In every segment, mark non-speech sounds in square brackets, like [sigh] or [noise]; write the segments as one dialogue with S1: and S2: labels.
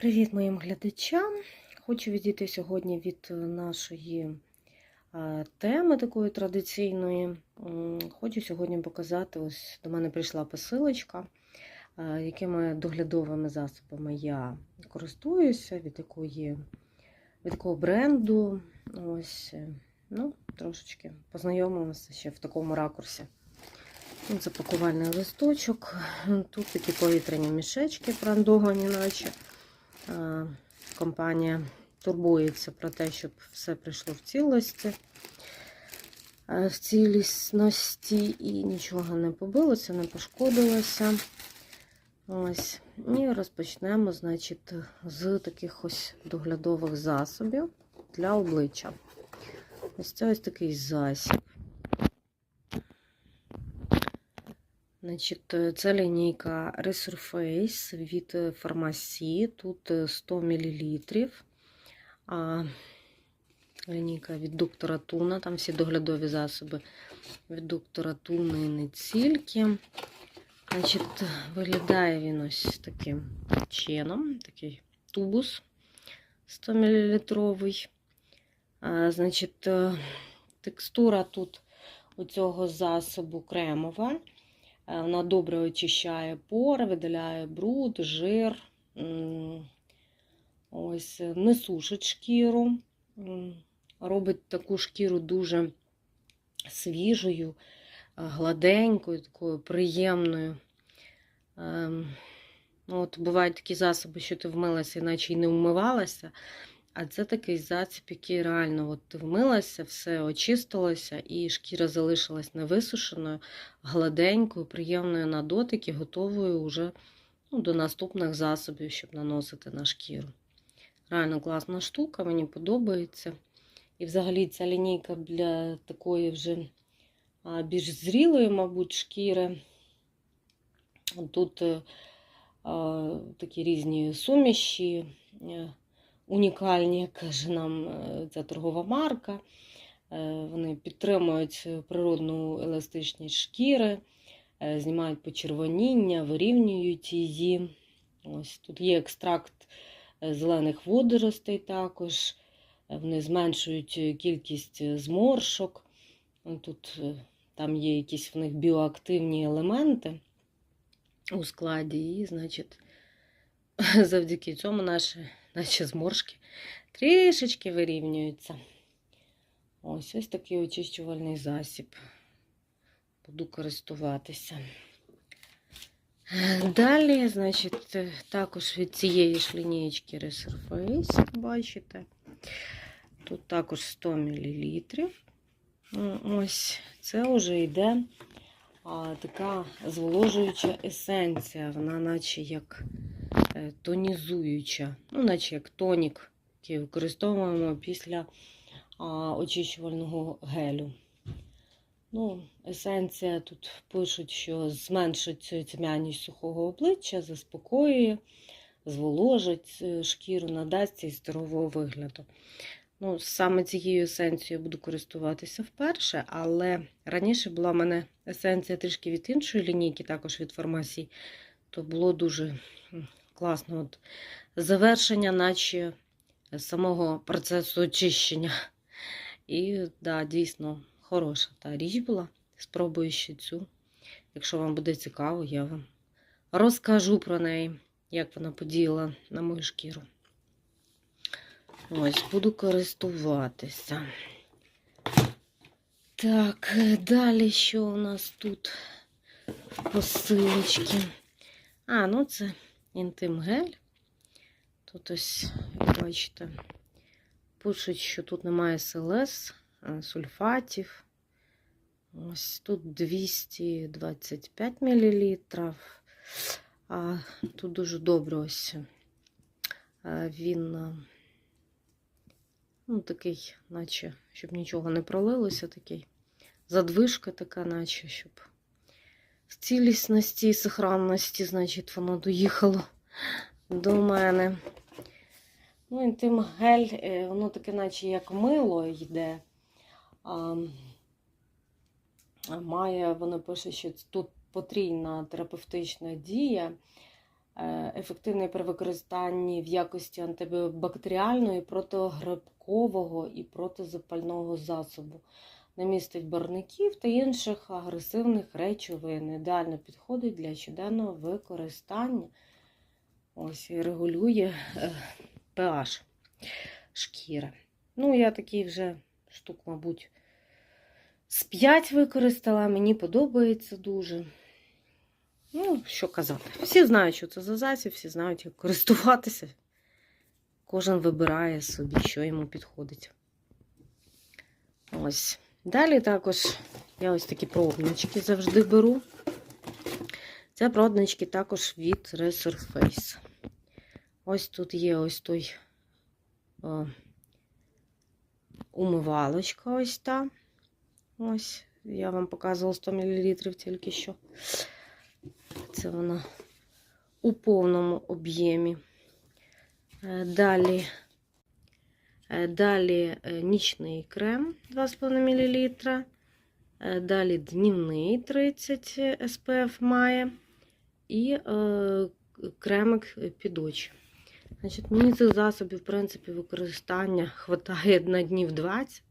S1: Привіт моїм глядачам! Хочу відійти сьогодні від е, нашої теми такої традиційної. Хочу сьогодні показати, ось до мене прийшла посилочка, якими доглядовими засобами я користуюся, від якої від якого бренду. Ось, е, ну, трошечки познайомимося ще в такому ракурсі. Тут запакувальний листочок, тут такі повітряні мішечки брендовані, наче. Е, Компанія турбується про те, щоб все прийшло в цілості, е, в цілісності і нічого не побилося, не пошкодилося. Ось. І розпочнемо, значить, з таких ось доглядових засобів для обличчя. Ось це ось такий засіб. Значить, е, це лінійка Resurface від е, фармасії. Тут е, 100 мл. А лінійка від доктора Туна. Там всі доглядові засоби від доктора Туна і не тільки. Значить, виглядає він ось таким чином. Такий тубус 100 мл. А, значить, е, текстура тут у цього засобу кремова. Е, Вона добре очищає пори, видаляє бруд, жир. Ось, е, не сушить шкіру. Робить таку шкіру дуже свіжою, е, гладенькою, такою приємною. Ем, ну, От бувають такі засоби, що ти вмилася, іначе й не вмивалася. А це такий засіб, який реально от ти вмилася, все очистилося, і шкіра залишилась невисушеною, гладенькою, приємною на дотик і готовою вже ну, до наступних засобів, щоб наносити на шкіру. Реально класна штука, мені подобається. І взагалі ця лінійка для такої вже більш зрілої, мабуть, шкіри. Тут е, такі різні суміші. Е, унікальні, як каже нам е, ця торгова марка. Е, Вони підтримують природну еластичність шкіри, е, знімають почервоніння, вирівнюють її. Ось Тут є екстракт е, зелених водоростей також. Е, Вони зменшують кількість зморшок. Тут е, там є якісь в них біоактивні елементи у складі, і, значить, [laughs] завдяки цьому наші наші зморшки трішечки вирівнюються. Ось ось такий очищувальний засіб. Буду користуватися. Далі, значить, також від цієї ж лінієчки Resurface, бачите. Тут також 100 мл. Ось це вже йде а, така зволожуюча есенція. Вона, наче як тонізуюча, ну, наче як тонік, який використовуємо після а, очищувального гелю. Ну, Есенція тут пишуть, що зменшить тьмяність сухого обличчя, заспокоює, зволожить е, шкіру, надасть їй здорового вигляду. Ну, Саме цією есенцією буду користуватися вперше, але раніше була в мене есенція трішки від іншої лінійки, також від фармасії, то було дуже класно. От Завершення, наче самого процесу очищення. І, да, дійсно, хороша та річ була. Спробую ще цю. Якщо вам буде цікаво, я вам розкажу про неї, як вона подіяла на мою шкіру. Ось, буду користуватися. Так, далі що у нас тут посилочки? А, ну це інтим-гель. Тут ось, як бачите, пишуть, що тут немає СЛС, сульфатів. Ось тут 225 мл. А тут дуже добре ось він ну, такий, наче, щоб нічого не пролилося, такий задвижка така, наче, щоб в цілісності і сохранності, значить, воно доїхало до мене. Ну, інтим гель, е, воно таке, наче як мило йде. А, Має, воно пише, що тут потрійна терапевтична дія. е, ефективний при використанні в якості антибактеріального, і протигрибкового і протизапального засобу. Не містить барників та інших агресивних речовин. Ідеально підходить для щоденного використання. Ось і регулює е, pH шкіри. Ну, я такий вже штук, мабуть, з 5 використала. Мені подобається дуже. Ну, що казати. Всі знають, що це за засіб, всі знають, як користуватися. Кожен вибирає собі, що йому підходить. Ось. Далі також я ось такі пробнички завжди беру. Це пробнички також від Resurface. Ось тут є ось той о, умивалочка ось та. Ось, я вам показувала 100 мл тільки що. Це вона у повному об'ємі. Е, Далі, далі е, нічний крем 2,5 мл. Е, Далі днівний 30 SPF має. І е, кремик під очі. Значить, мені цих засобів, в принципі, використання хватає на днів 20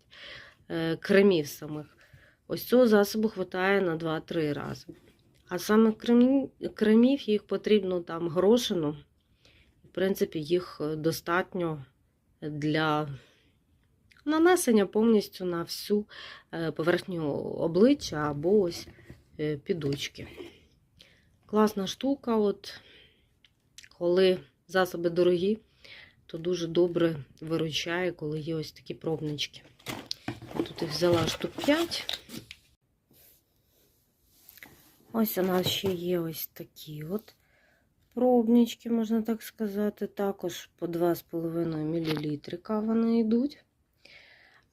S1: е, кремів самих. Ось цього засобу хватає на 2-3 рази. А саме кремів, їх потрібно там горошину. В принципі, їх е, достатньо для нанесення повністю на всю е, поверхню обличчя або ось е, підочки. Класна штука, от коли засоби дорогі, то дуже добре виручає, коли є ось такі пробнички. Я тут їх взяла штук 5. Ось у нас ще є ось такі от пробнички, можна так сказати. Також по 2,5 мл вони йдуть.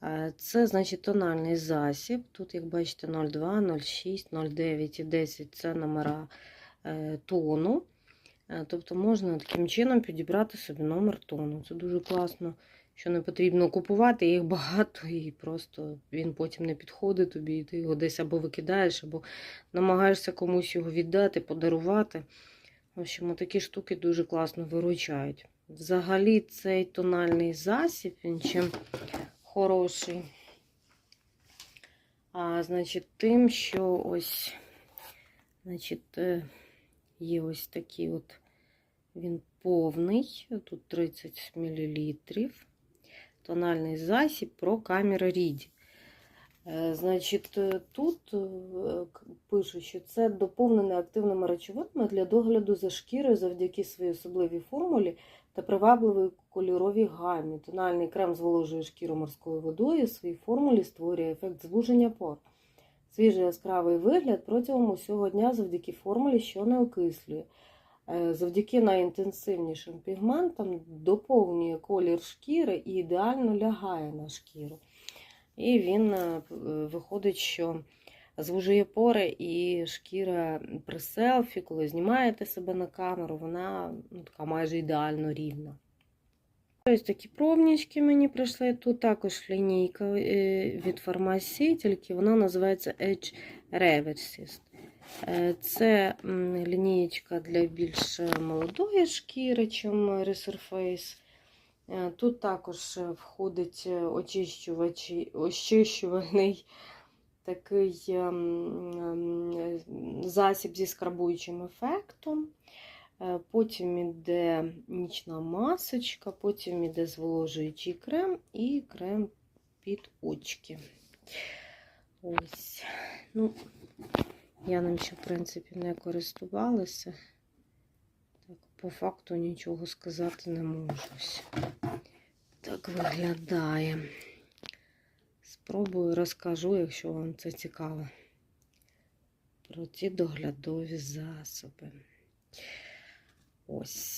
S1: Е, Це, значить, тональний засіб. Тут, як бачите, 02, 06, 09 і 10 це номера е, тону. Е, Тобто можна таким чином підібрати собі номер тону. Це дуже класно, що не потрібно купувати, їх багато, і просто він потім не підходить тобі, і ти його десь або викидаєш, або намагаєшся комусь його віддати, подарувати. В общем, такі штуки дуже класно виручають. Взагалі, цей тональний засіб, він чим хороший. А, значить, тим, що ось, значить, е, є ось такий от, він повний, тут 30 мл. Тональний засіб про камеру Ріді. Е, Значить, е, тут е, пише, що це доповнене активними речовинами для догляду за шкірою завдяки своїй особливій формулі та привабливій кольоровій гамі. Тональний крем зволожує шкіру морською водою, у своїй формулі створює ефект звуження пор. Свіжий яскравий вигляд протягом усього дня завдяки формулі, що не окислює. Завдяки найінтенсивнішим пігментам доповнює колір шкіри і ідеально лягає на шкіру. І він е, е, виходить, що звужує пори, і шкіра при селфі, коли знімаєте себе на камеру, вона ну, така майже ідеально рівна. Ось такі пробнички мені прийшли. Тут також лінійка е, від фармасії, тільки вона називається Edge Reversist. Е, Це лінієчка для більш молодої шкіри, ніж Resurface. Е, Тут також е, входить е, очищувальний [laughs] такий ем, ем, засіб зі скрабуючим ефектом. Потім іде нічна масочка, потім іде зволожуючий крем і крем під очки. Ось. Ну, я ним ще, в принципі, не користувалася. По факту нічого сказати не можу. Так виглядає. Спробую розкажу, якщо вам це цікаво. Про ці доглядові засоби. Ось.